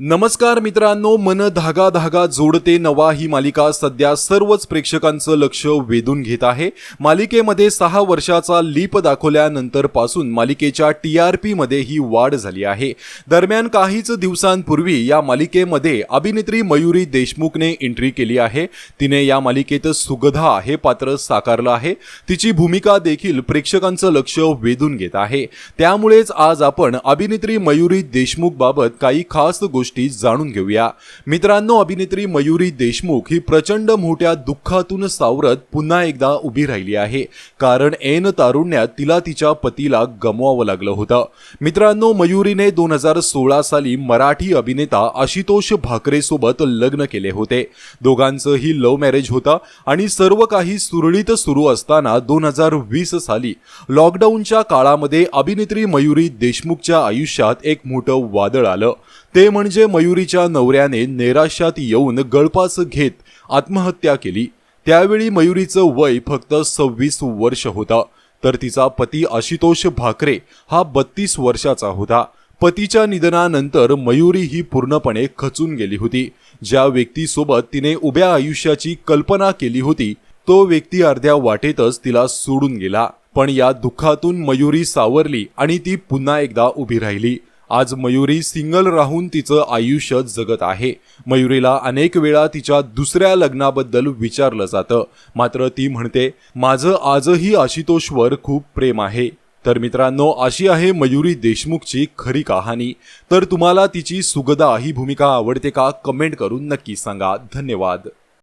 नमस्कार मित्रांनो मन धागा धागा जोडते नवा ही मालिका. सध्या सर्वच प्रेक्षकांचं लक्ष वेधून घेत आहे. मालिकेमध्ये सहा वर्षाचा लीप दाखवल्यानंतरपासून मालिकेच्या टी आर पीमध्ये ही वाढ झाली आहे. दरम्यान काहीच दिवसांपूर्वी या मालिकेमध्ये अभिनेत्री मयुरी देशमुखने एंट्री केली आहे. तिने या मालिकेत सुगधा हे पात्र साकारलं आहे. तिची भूमिका देखील प्रेक्षकांचं लक्ष वेधून घेत आहे. त्यामुळेच आज आपण अभिनेत्री मयुरी देशमुखबाबत काही खास गोष्टी जाणून घेऊया. मित्रांनो अभिनेत्री मयुरी देशमुख ही प्रचंड मोठ्या दुःखातून सावरत पुन्हा एकदा उभी राहिली आहे. कारण ऐन तारुण्यात तिला तिच्या पतीला गमवावं लागलं होतं. मित्रांनो मयुरीने दोन हजार सोळा साली मराठी अभिनेता आशुतोष भाकरे सोबत लग्न केले होते. दोघांचंही लव्ह मॅरेज होतं आणि सर्व काही सुरळीत सुरू असताना दोन हजार वीस साली लॉकडाऊनच्या काळामध्ये अभिनेत्री मयुरी देशमुखच्या आयुष्यात एक मोठं वादळ आलं. ते म्हणजे म्हणजे मयुरीच्या नवऱ्याने नैराश्यात येऊन गळपास घेत आत्महत्या केली. त्यावेळी मयुरीचं वय फक्त सव्वीस वर्ष होतं. तर तिचा पती आशुतोष भाकरे हा बत्तीस वर्षाचा होता. पतीच्या निधनानंतर मयुरी ही पूर्णपणे खचून गेली होती. ज्या व्यक्तीसोबत तिने उभ्या आयुष्याची कल्पना केली होती तो व्यक्ती अर्ध्या वाटेतच तिला सोडून गेला. पण या दुःखातून मयुरी सावरली आणि ती पुन्हा एकदा उभी राहिली. आज मयुरी सिंगल राहून तिचं आयुष्य जगत आहे. मयुरीला अनेक वेळा तिच्या दुसऱ्या लग्नाबद्दल विचारलं जातं. मात्र ती म्हणते माझं आजही आशुतोषवर खूप प्रेम आहे. तर मित्रांनो अशी आहे मयुरी देशमुखची खरी कहाणी. तर तुम्हाला तिची सुगदा ही भूमिका आवडते का? कमेंट करून नक्की सांगा. धन्यवाद.